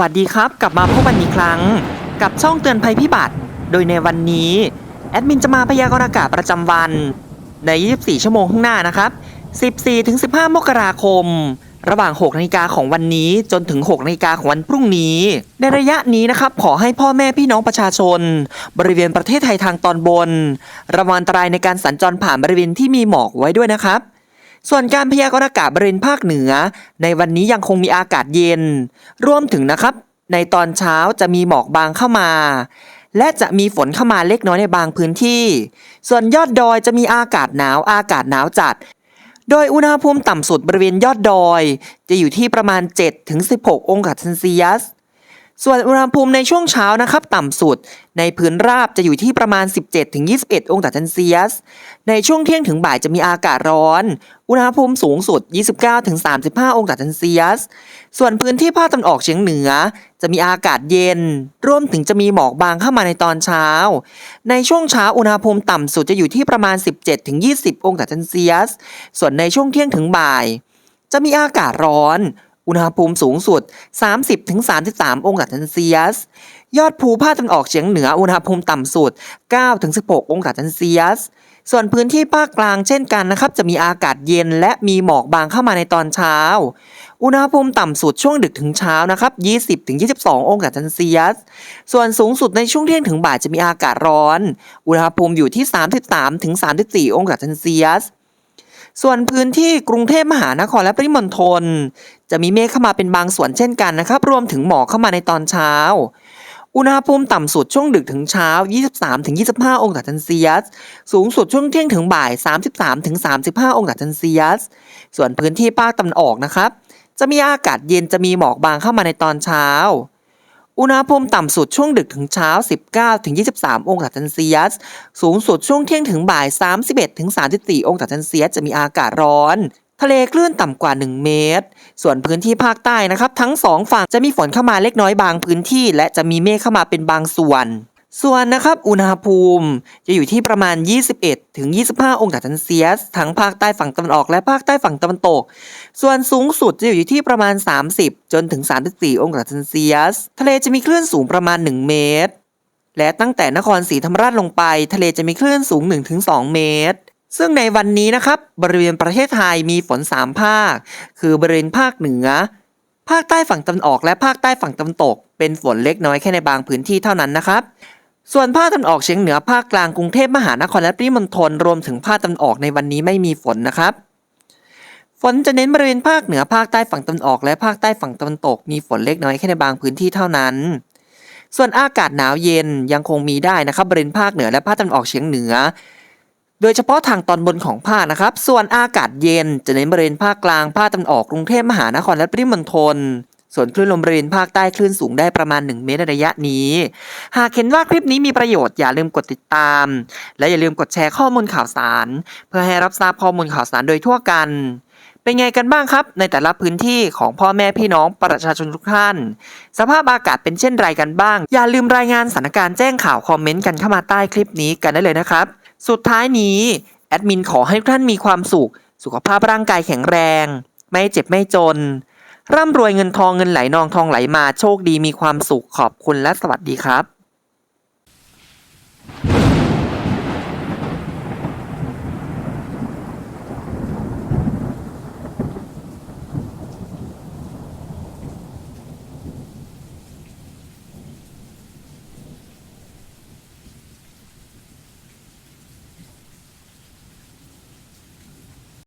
วัสดีครับ กลับมาพบกันอีกครั้ง กับช่องเตือนภัยพิบัติ โดยในวันนี้ แอดมินจะมาพยากรณ์อากาศประจำวัน ใน 24 ชั่วโมงข้างหน้านะครับ 14-15 มกราคม ระหว่าง 6 นาฬิกาของวันนี้จนถึง 6 นาฬิกาของวันพรุ่งนี้ ในระยะนี้นะครับ ขอให้พ่อแม่พี่น้องประชาชน บริเวณประเทศไทยทางตอนบน ระวังอันตรายในการสัญจรผ่านบริเวณที่มีหมอกไว้ด้วยนะครับ ส่วนการพยากรณ์อากาศบริเวณภาคเหนือ ในวันนี้ยังคงมีอากาศเย็น รวมถึงนะครับ ในตอนเช้าจะมีหมอกบางเข้ามา และจะมีฝนเข้ามาเล็กน้อยในบางพื้นที่ ส่วนยอดดอยจะมีอากาศหนาวอากาศหนาวจัด โดยอุณหภูมิต่ำสุดบริเวณยอดดอย จะอยู่ที่ประมาณ 7-16 องศาเซลเซียส ส่วนอุณหภูมิในช่วงเช้านะครับ ต่ำสุด ในพื้นราบจะอยู่ที่ประมาณ 17-21 องศาเซนเซียส ในช่วงเที่ยงถึงบ่ายจะมีอากาศร้อน อุณหภูมิสูงสุด 29-35 องศาเซนเซียส ส่วนพื้นที่ภาคตะวันออกเฉียงเหนือ จะมีอากาศเย็น รวมถึงจะมีหมอกบางเข้ามาในตอนเช้า ในช่วงเช้าอุณหภูมิต่ำสุดจะอยู่ที่ประมาณ 17-20 องศาเซนเซียส ส่วนในช่วงเที่ยงถึงบ่าย จะมีอากาศร้อน อุณหภูมิสูงสุด 30-33 องศาเซนเซียส ยอดภูภาคตะวันออกเฉียงเหนืออุณหภูมิต่ำสุด 9-16 องศาเซนเซียส ส่วนพื้นที่ภาคกลางเช่นกันนะครับ จะมีอากาศเย็นและมีหมอกบางเข้ามาในตอนเช้า อุณหภูมิต่ำสุดช่วงดึกถึงเช้านะครับ 20-22 องศาเซนเซียส ส่วนสูงสุดในช่วงเที่ยงถึงบ่ายจะมีอากาศร้อน อุณหภูมิอยู่ที่ 33-34 องศาเซนเซียส ส่วนพื้นที่กรุงเทพมหานครและปริมณฑลจะมีเมฆเข้ามาเป็นบางส่วนเช่นกันนะครับ รวมถึงหมอกเข้ามาในตอนเช้า อุณหภูมิต่ำสุดช่วงดึกถึงเช้า 23-25 องศาเซนเซียส สูงสุดช่วงเที่ยงถึงบ่าย 33-35 องศาเซนเซียส ส่วนพื้นที่ภาคตะวันออกนะครับ จะมีอากาศเย็นจะมีหมอกบางเข้ามาในตอนเช้า อุณหภูมิต่ำสุดช่วงดึกถึงเช้า 19-23 องศาเซนเซียส สูงสุดช่วงเที่ยงถึงบ่าย 31-34 องศาเซนเซียสจะมีอากาศร้อน ทะเลคลื่นต่ำกว่า 1 เมตร ส่วนพื้นที่ภาคใต้นะครับ ทั้งสองฝั่งจะมีฝนเข้ามาเล็กน้อยบางพื้นที่ และจะมีเมฆเข้ามาเป็นบางส่วน ส่วนนะครับอุณหภูมิจะอยู่ที่ประมาณ 21 ถึง 25 องศาเซนเซียส ทั้งภาคใต้ฝั่งตะวันออกและภาคใต้ฝั่งตะวันตก ส่วนสูงสุดจะอยู่ที่ประมาณ 30 จนถึง 34 องศาเซนเซียส ทะเลจะมีคลื่นสูงประมาณ 1 เมตร และตั้งแต่นครศรีธรรมราชลงไป ทะเลจะมีคลื่นสูง 1-2 เมตร ซึ่งในวันนี้นะครับบริเวณประเทศไทยมีฝน 3 ภาค คือบริเวณภาคเหนือ ภาคใต้ฝั่งตะวันออกและภาคใต้ฝั่งตะวันตก เป็นฝนเล็กน้อยแค่ในบางพื้นที่เท่านั้นนะครับ ส่วนภาคตะวันออกเฉียงเหนือภาคกลางกรุงเทพมหานครและปริมณฑลรวมถึงภาคตะวันออกในวันนี้ไม่มีฝนนะครับ ฝนจะเน้นบริเวณภาคเหนือภาคใต้ฝั่งตะวันออก และภาคใต้ฝั่งตะวันตก มีฝนเล็กน้อยแค่ในบางพื้นที่เท่านั้น ส่วนอากาศหนาวเย็นยังคงมีได้นะครับบริเวณภาคเหนือและภาคตะวันออกเฉียงเหนือ โดยเฉพาะทางตอนบนของภาคนะครับ ส่วนอากาศเย็นจะเน้นบริเวณภาคกลางภาคตะวันออกกรุงเทพมหานครและปริมณฑล ส่วนคลื่นลมบริเวณภาคใต้คลื่นสูงได้ประมาณ 1 เมตรในระยะนี้ หากเห็นว่าคลิปนี้มีประโยชน์อย่าลืมกดติดตาม และอย่าลืมกดแชร์ข้อมูลข่าวสาร เพื่อให้รับทราบข้อมูลข่าวสารโดยทั่วกัน เป็นไงกันบ้างครับ ในแต่ละพื้นที่ของพ่อแม่พี่น้องประชาชนทุกท่าน สภาพอากาศเป็นเช่นไรกันบ้าง อย่าลืมรายงานสถานการณ์แจ้งข่าวคอมเมนต์กันเข้ามาใต้คลิปนี้กันได้เลยนะครับ สุดท้ายนี้แอดมินขอให้ทุกท่านมีความสุข สุขภาพร่างกายแข็งแรง ไม่เจ็บไม่จน ร่ำรวยเงินทองเงินไหลนองทองไหลมาโชคดีมีความสุขขอบคุณและสวัสดีครับ